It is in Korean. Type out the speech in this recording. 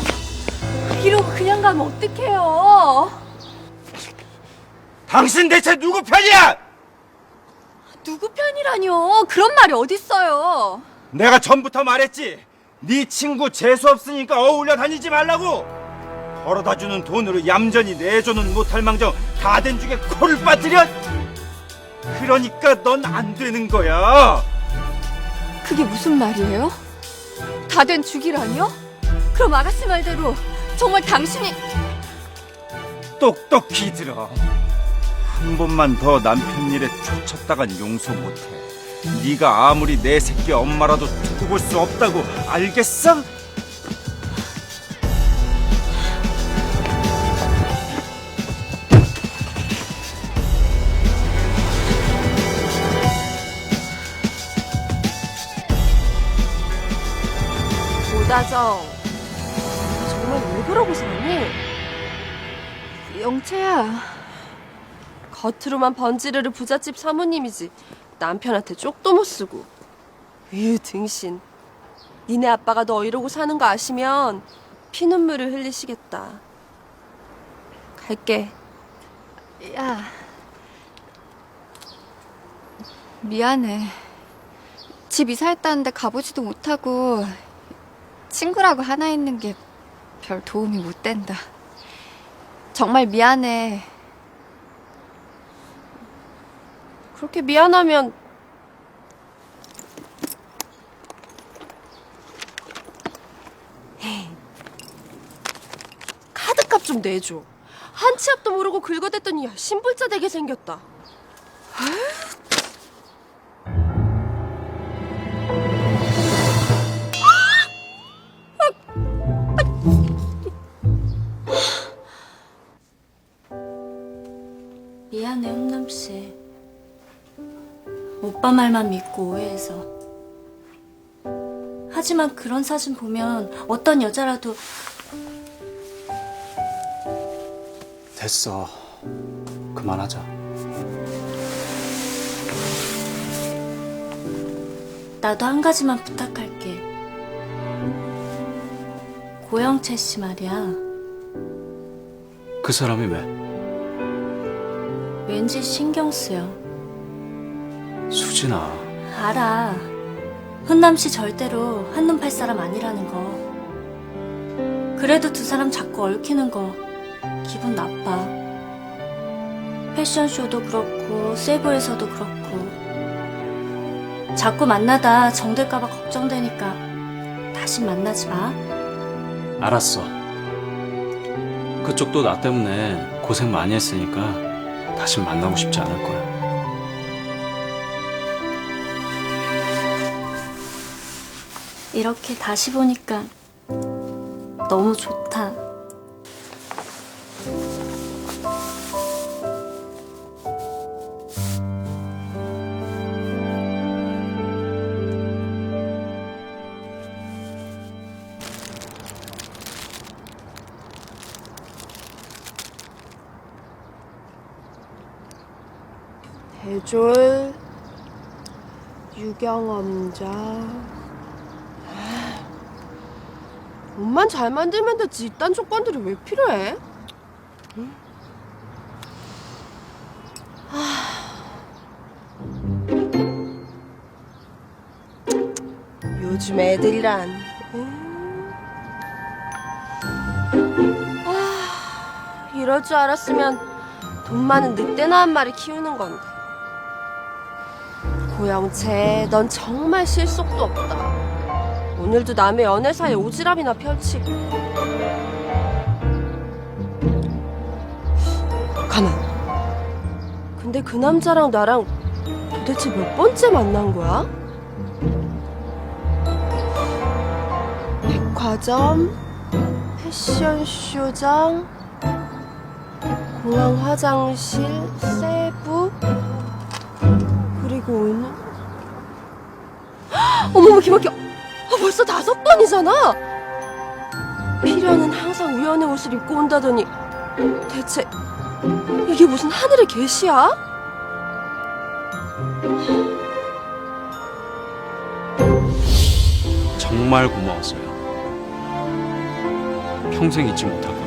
너 이러고 그냥 가면 어떡해요? 당신 대체 누구 편이야? 누구 편이라뇨? 그런 말이 어딨어요? 내가 전부터 말했지. 네 친구 재수 없으니까 어울려 다니지 말라고. 벌어다 주는 돈으로 얌전히 내조는 못할 망정 다된 죽에 코를 빠뜨려. 그러니까 넌 안 되는 거야. 그게 무슨 말이에요? 다 된 죽이라뇨? 그럼 아가씨 말대로 정말 당신이 똑똑히 들어. 한 번만 더 남편 일에 쫓았다간 용서 못해. 네가 아무리 내 새끼 엄마라도 두고 볼 수 없다고 알겠어? 오다정 정말 왜 그러고 사니? 영채야 겉으로만 번지르르 부잣집 사모님이지 남편한테 쪽도 못 쓰고 으 등신 니네 아빠가 너 이러고 사는 거 아시면 피눈물을 흘리시겠다 갈게 야. 미안해. 집 이사했다는데 가보지도 못하고 친구라고 하나 있는 게 별 도움이 못 된다. 정말 미안해. 그렇게 미안하면 카드값 좀 내줘. 한치 앞도 모르고 긁어댔더니 야, 신불자 되게 생겼다. 미안해, 훈남 씨. 오빠 말만 믿고 오해해서. 하지만 그런 사진 보면 어떤 여자라도 됐어. 그만하자. 나도 한 가지만 부탁할게. 고영채 씨 말이야. 그 사람이 왜? 왠지 신경 쓰여. 수진아. 알아. 훈남 씨 절대로 한눈 팔 사람 아니라는 거. 그래도 두 사람 자꾸 얽히는 거 기분 나빠. 패션쇼도 그렇고 세부에서도 그렇고 자꾸 만나다 정들까봐 걱정되니까 다시 만나지 마. 알았어. 그쪽도 나 때문에 고생 많이 했으니까 다시 만나고 싶지 않을 거야. 이렇게 다시 보니까 너무 좋다. 대졸 유경험자 옷만 잘 만들면 되지 이딴 조건들이 왜 필요해? 응? 하... 요즘 애들이란 응? 아, 이럴 줄 알았으면 돈 많은 늑대나 한 마리 키우는 건데 고영채, 넌 정말 실속도 없다. 오늘도 남의 연애사에 오지랖이나 펼치고. 가만. 근데 그 남자랑 나랑 도대체 몇 번째 만난 거야? 백화점, 패션쇼장, 공항 화장실, 세부, 오늘 헉! 어머머 기막혀 아, 벌써 다섯 번이잖아 필요는 항상 우연의 옷을 입고 온다더니 대체 이게 무슨 하늘의 계시야? 정말 고마웠어요. 평생 잊지 거야.